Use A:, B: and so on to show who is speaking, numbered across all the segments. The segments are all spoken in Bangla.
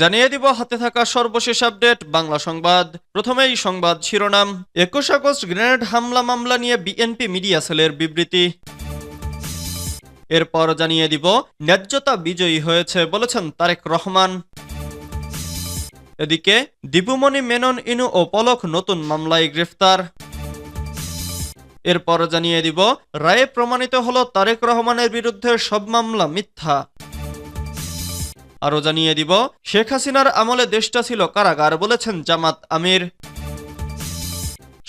A: জানিয়ে দিব হাতে থাকা সর্বশেষ আপডেট, বাংলা সংবাদ। প্রথমেই সংবাদ শিরোনাম। একুশ আগস্ট গ্রেনেড হামলা মামলা নিয়ে বিএনপি মিডিয়া সেলের বিবৃতি। এরপর জানিয়ে দিব, ন্যায্যতা বিজয়ী হয়েছে বলেছেন তারেক রহমান। এদিকে দীপুমণি মেনন ইনু ও পলক নতুন মামলায় গ্রেফতার। এরপর জানিয়ে দিব, রায়ে প্রমাণিত হল তারেক রহমানের বিরুদ্ধে সব মামলা মিথ্যা। আরও জানিয়ে দিব, শেখ হাসিনার আমলে দেশটা ছিল কারাগার বলেছেন জামাত আমির।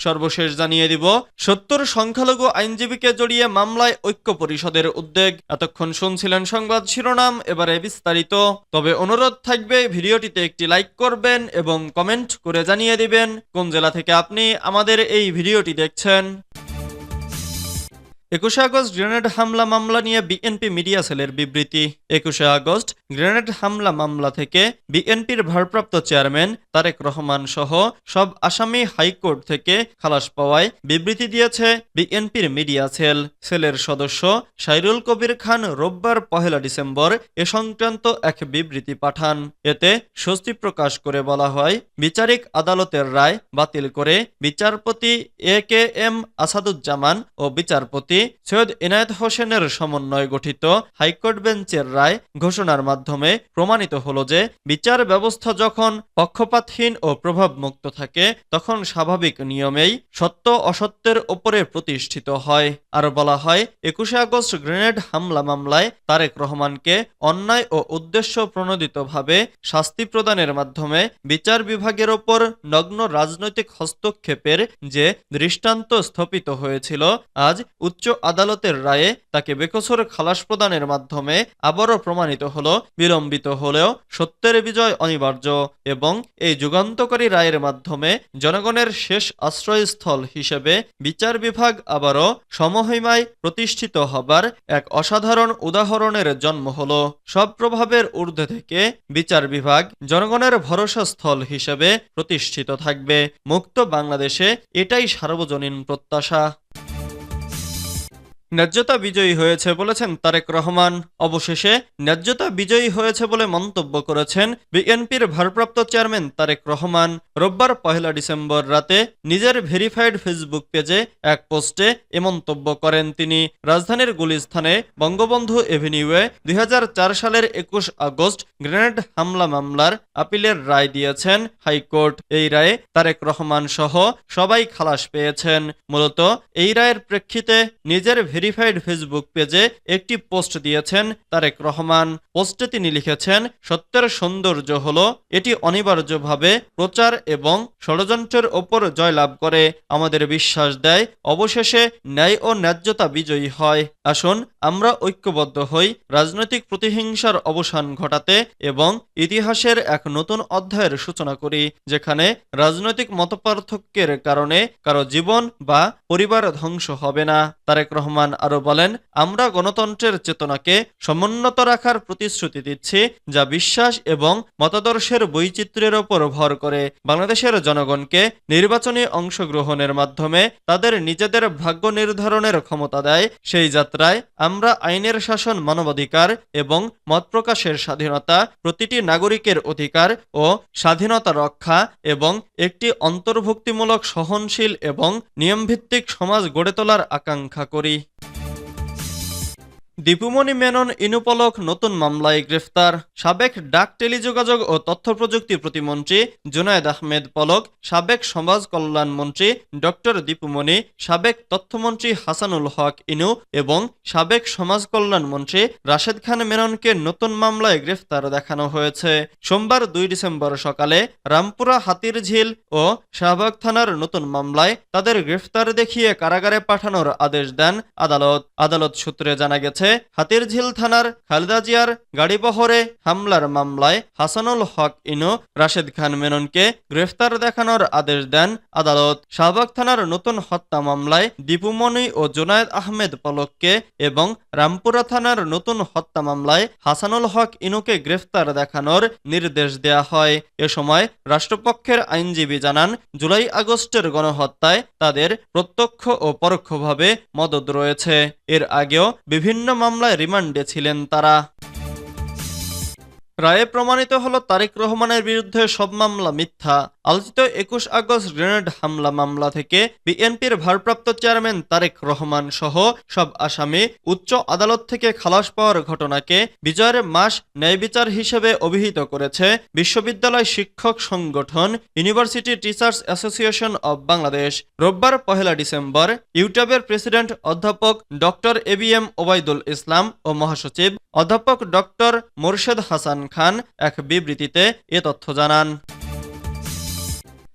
A: সর্বশেষ জানিয়ে দিব, সত্তর সংখ্যালঘু আইনজীবীকে জড়িয়ে মামলায় ঐক্য পরিষদের উদ্বেগ। এতক্ষণ শুনছিলেন সংবাদ শিরোনাম, এবারে বিস্তারিত। তবে অনুরোধ থাকবে, ভিডিওটিতে একটি লাইক করবেন এবং কমেন্ট করে জানিয়ে দিবেন। কোন জেলা থেকে আপনি আমাদের এই ভিডিওটি দেখছেন? একুশে আগস্ট গ্রেনেড হামলা মামলা নিয়ে বিএনপি মিডিয়া সেলের বিবৃতি। একুশে আগস্ট গ্রেনেড হামলা মামলা থেকে বিএনপির ভারপ্রাপ্ত চেয়ারম্যান তারেক রহমান সহ সব আসামি হাইকোর্ট থেকে খালাস পাওয়ায় বিবৃতি দিয়েছে বিএনপির মিডিয়া সেল। সেলের সদস্য সাইরুল কবির খান রোববার পহেলা ডিসেম্বর এ সংক্রান্ত এক বিবৃতি পাঠান। এতে স্বস্তি প্রকাশ করে বলা হয়, বিচারিক আদালতের রায় বাতিল করে বিচারপতি এ কে এম আসাদুজ্জামান ও বিচারপতি সৈয়দ ইনায়েত হোসেনের সমন্বয়ে গঠিত হাইকোর্ট বেঞ্চের রায় ঘোষণার মাধ্যমে প্রমাণিত হল যে বিচার ব্যবস্থা যখন পক্ষপাতহীন ও প্রভাবমুক্ত থাকে, তখন স্বাভাবিক নিয়মেই সত্য অসত্যের ওপরে প্রতিষ্ঠিত হয়। আর বলা হয়, একুশে আগস্ট গ্রেনেড হামলা মামলায় তারেক রহমানকে অন্যায় ও উদ্দেশ্য প্রণোদিতভাবে শাস্তি প্রদানের মাধ্যমে বিচার বিভাগের ওপর নগ্ন রাজনৈতিক হস্তক্ষেপের যে দৃষ্টান্ত স্থাপিত হয়েছিল, আজ উচ্চ আদালতের রায়ে তাকে বেকসর খালাস প্রদানের মাধ্যমে আবারও প্রমাণিত হল, বিলম্বিত হলেও সত্যের বিজয় অনিবার্য এবং এই যুগান্তকারী রায়ের মাধ্যমে জনগণের শেষ আশ্রয়স্থল হিসেবে বিচার বিভাগ আবারও সমহিমায় প্রতিষ্ঠিত হবার এক অসাধারণ উদাহরণের জন্ম হল। সব প্রভাবের ঊর্ধ্বে থেকে বিচার বিভাগ জনগণের ভরসাস্থল হিসেবে প্রতিষ্ঠিত থাকবে। মুক্ত বাংলাদেশে এটাই সার্বজনীন প্রত্যাশা। ন্যায্যতা বিজয়ী হয়েছে বলেছেন তারেক রহমান। অবশেষে ন্যায্যতা বিজয়ী হয়েছে বলে মন্তব্য করেছেন বিএনপির ভারপ্রাপ্ত চেয়ারম্যান তারেক রহমান। রোববার পহেলা ডিসেম্বর রাতে নিজের ভেরিফাইড ফেসবুক পেজে এক পোস্টে এ মন্তব্য করেন তিনি। রাজধানীর গুলিস্থানে বঙ্গবন্ধু এভিনিউয়ে দুই হাজার চার সালের একুশ আগস্ট গ্রেনেড হামলা মামলার আপিলের রায় দিয়েছেন হাইকোর্ট। এই রায়ে তারেক রহমান সহ সবাই খালাস পেয়েছেন। মূলত এই রায়ের প্রেক্ষিতে নিজের ভেরিফাইড ফেসবুক পেজে একটি পোস্ট দিয়েছেন তারেক রহমান। পোস্টে তিনি লিখেছেন, সত্যের সৌন্দর্য হল এটি অনিবার্যভাবে প্রচার এবং ষড়যন্ত্রের ওপর জয়লাভ করে। আমাদের বিশ্বাস দেয়, অবশেষে ন্যায় ও ন্যায্যতা বিজয়ী হয়। আসুন, আমরা ঐক্যবদ্ধ হই, রাজনৈতিক প্রতিহিংসার অবসান ঘটাতে এবং ইতিহাসের এক নতুন অধ্যায়ের সূচনা করি, যেখানে রাজনৈতিক মতপার্থক্যের কারণে কারও জীবন বা পরিবার ধ্বংস হবে না। তারেক রহমান আরও বলেন, আমরা গণতন্ত্রের চেতনাকে সমুন্নত রাখার প্রতিশ্রুতি দিচ্ছি যা বিশ্বাস এবং মতাদর্শের বৈচিত্র্যের ওপর ভর করে। বাংলাদেশের জনগণকে নির্বাচনী অংশগ্রহণের মাধ্যমে তাদের নিজেদের ভাগ্য নির্ধারণের ক্ষমতা দেয়। সেই যাত্রায় আমরা আইনের শাসন মানবাধিকার এবং মত প্রকাশের স্বাধীনতা, প্রতিটি নাগরিকের অধিকার ও স্বাধীনতা রক্ষা এবং একটি অন্তর্ভুক্তিমূলক সহনশীল এবং নিয়মভিত্তিক সমাজ গড়ে তোলার আকাঙ্ক্ষা করি। দীপুমণি মেনন ইনুপলক নতুন মামলায় গ্রেফতার। সাবেক ডাক টেলিযোগাযোগ ও তথ্য প্রযুক্তি প্রতিমন্ত্রী জুনায়দ আহমেদ পলক, সাবেক সমাজ কল্যাণ মন্ত্রী ডক্টর দীপুমণি, সাবেক তথ্যমন্ত্রী হাসানুল হক ইনু এবং সাবেক সমাজ কল্যাণ মন্ত্রী রাশেদ খান মেননকে নতুন মামলায় গ্রেফতার দেখানো হয়েছে। সোমবার দুই ডিসেম্বর সকালে রামপুরা হাতির ঝিল ও শাহবাগ থানার নতুন মামলায় তাদের গ্রেফতার দেখিয়ে কারাগারে পাঠানোর আদেশ দেন আদালত। আদালত সূত্রে জানা গেছে হাতিরঝিল থানার খালেদা জিয়ার গাড়িবহরে হামলার মামলায় হাসানুল হক ইনু, রাশেদ খান মেননকে গ্রেফতার দেখানোর আদেশ দেন আদালত। শাহবাগ থানার নতুন হত্যা মামলায় দীপুমণি ও জোনায়েদ আহমেদ পলককে এবং রামপুরা থানার নতুন হত্যা মামলায় হাসানুল হক ইনুকে গ্রেফতার দেখানোর নির্দেশ দেয়া হয়। এ সময় রাষ্ট্রপক্ষের আইনজীবী জানান, জুলাই আগস্টের গণহত্যায় তাদের প্রত্যক্ষ ও পরোক্ষভাবে মদত রয়েছে। এর আগেও বিভিন্ন মামলায় রিমান্ডে ছিলেন তারা। রায়ে প্রমাণিত হল তারেক রহমানের বিরুদ্ধে সব মামলা মিথ্যা। আলোচিত একুশ আগস্ট গ্রেনেড হামলা মামলা থেকে বিএনপির ভারপ্রাপ্ত চেয়ারম্যান তারেক রহমান সহ সব আসামি উচ্চ আদালত থেকে খালাস পাওয়ার ঘটনাকে বিজয়ের মাস ন্যায় বিচার হিসেবে অভিহিত করেছে বিশ্ববিদ্যালয় শিক্ষক সংগঠন university teachers association of Bangladesh. রোববার পহেলা ডিসেম্বর ইউটিউবের প্রেসিডেন্ট অধ্যাপক doctor A B M Obaidul Islam ও মহাসচিব অধ্যাপক ডক্টর মোরশেদ হাসান খান এক বিবৃতিতে এ তথ্য জানান।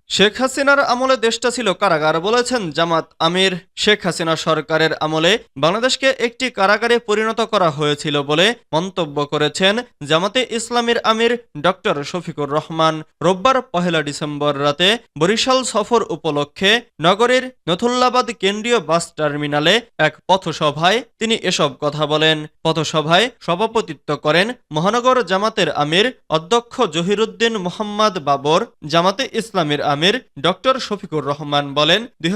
A: শেখ হাসিনার আমলে দেশটা ছিল কারাগার বলেছেন জামাত আমির। শেখ হাসিনা সরকারের আমলে বাংলাদেশকে একটি কারাগারে পরিণত করা হয়েছিল বলে মন্তব্য করেছেন জামাতে ইসলামের আমির ডক্টর শফিকুর রহমান। রোববার পহেলা ডিসেম্বর রাতে বরিশাল সফর উপলক্ষে নগরের নথুল্লাবাদ কেন্দ্রীয় বাস টার্মিনালে এক পথসভায় তিনি এসব কথা বলেন। পথসভায় সভাপতিত্ব করেন মহানগর জামাতের আমির অধ্যক্ষ জহিরুদ্দিন মোহাম্মদ বাবর। জামাতে ইসলামের আমির ডক্টর শফিকুর রহমান বলেন, দুই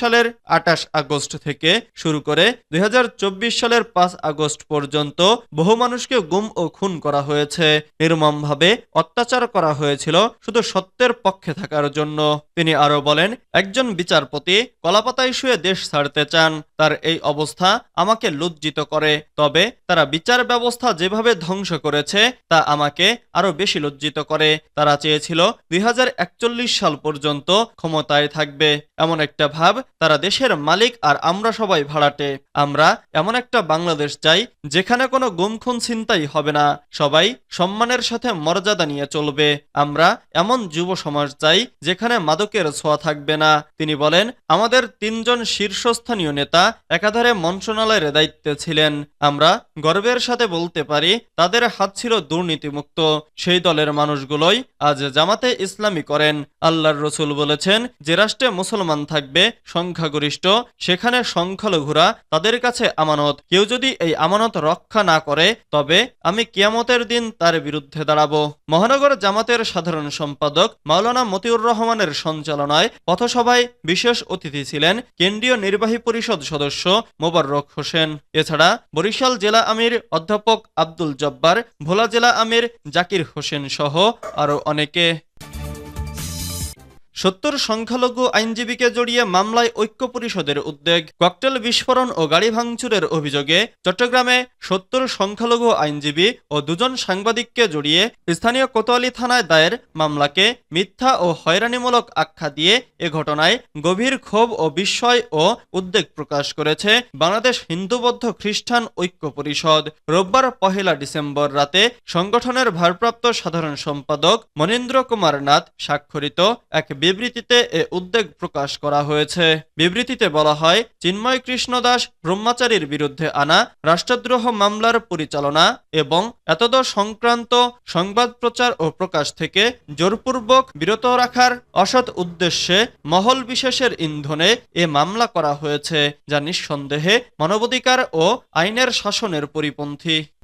A: সালের আটাশ আগস্ট থেকে শুরু করে দুই সালের পাঁচ আগস্ট পর্যন্ত বহু মানুষকে গুম ও খুন করা হয়েছে। নির্মমভাবে অত্যাচার করা হয়েছিল শুধু সত্যের পক্ষে থাকার জন্য। তিনি আরও বলেন, একজন বিচারপতি কলাপাতায় শুয়ে দেশ ছাড়তে চান, তার এই অবস্থা আমাকে লজ্জিত করে। তবে তারা বিচার ব্যবস্থা যেভাবে ধ্বংস করেছে, তা আমাকে আরও বেশি লজ্জিত করে। তারা চেয়েছিল, দুই সাল পর্যন্ত ক্ষমতায় থাকবে। এমন একটা ভাব তারা দেশের মালিক আর আমরা সবাই ভাড়াটে। আমরা এমন একটা বাংলাদেশ চাই, যেখানে কোনো গুমখুন চিন্তাই হবে না। সবাই সম্মানের সাথে মর্যাদা নিয়ে চলবে। আমরা এমন যুব সমাজ চাই, যেখানে মাদকের ছোঁয়া থাকবে না। তিনি বলেন, আমাদের তিনজন শীর্ষস্থানীয় নেতা একাধারে মন্ত্রণালয়ের দায়িত্বে ছিলেন। আমরা গর্বের সাথে বলতে পারি, তাদের হাত ছিল দুর্নীতিমুক্ত। সেই দলের মানুষগুলোই আজ জামাতে ইসলামী করেন। আল্লাহর রসুল বলেছেন, যে রাষ্ট্রে মুসলমান থাকবে সংখ্যাগরিষ্ঠ, সেখানে সংখ্যালঘুরা তাদের কাছে আমানত। কেউ যদি এই আমানত রক্ষা না করে, তবে আমি কিয়ামতের দিন তার বিরুদ্ধে দাঁড়াবো। মহানগর জামাতের সাধারণ সম্পাদক মাওলানা মতিউর রহমানের সঞ্চালনায় পথসভায় বিশেষ অতিথি ছিলেন কেন্দ্রীয় নির্বাহী পরিষদ সদস্য মোবারক হোসেন। এছাড়া বরিশাল জেলা আমির অধ্যাপক আব্দুল জব্বার, ভোলা জেলা আমির জাকির হোসেন সহ আরও অনেকে। সত্তর সংখ্যালঘু আইনজীবীকে জড়িয়ে মামলায় ঐক্য পরিষদের উদ্যোগ ককটেল বিস্ফোরণ ও গাড়ি ভাঙচুরের অভিযোগে চট্টগ্রামে সত্তর সংখ্যালঘু আইনজীবী ও দুজন সাংবাদিককে জড়িয়ে স্থানীয় কোতোয়ালি থানায় দায়ের মামলাকে মিথ্যা ও হয়রানিমূলক আখ্যা দিয়ে এ ঘটনায় গভীর ক্ষোভ ও বিস্ময় ও উদ্বেগ প্রকাশ করেছে বাংলাদেশ হিন্দুবদ্ধ খ্রিস্টান ঐক্য পরিষদ। রোববার পহেলা ডিসেম্বর রাতে সংগঠনের ভারপ্রাপ্ত সাধারণ সম্পাদক মনীন্দ্র কুমার নাথ স্বাক্ষরিত এক বিবৃতিতে এ উদ্বেগ প্রকাশ করা হয়েছে। বিবৃতিতে বলা হয়, চিন্ময় কৃষ্ণ দাস ব্রহ্মাচারীর বিরুদ্ধে আনা রাষ্ট্রদ্রোহ মামলার পরিচালনা এবং এতদ সংক্রান্ত সংবাদ প্রচার ও প্রকাশ থেকে জোরপূর্বক বিরত রাখার অসৎ উদ্দেশ্যে মহল বিশেষের ইন্ধনে এ মামলা করা হয়েছে, যা নিঃসন্দেহে মানবাধিকার ও আইনের শাসনের পরিপন্থী।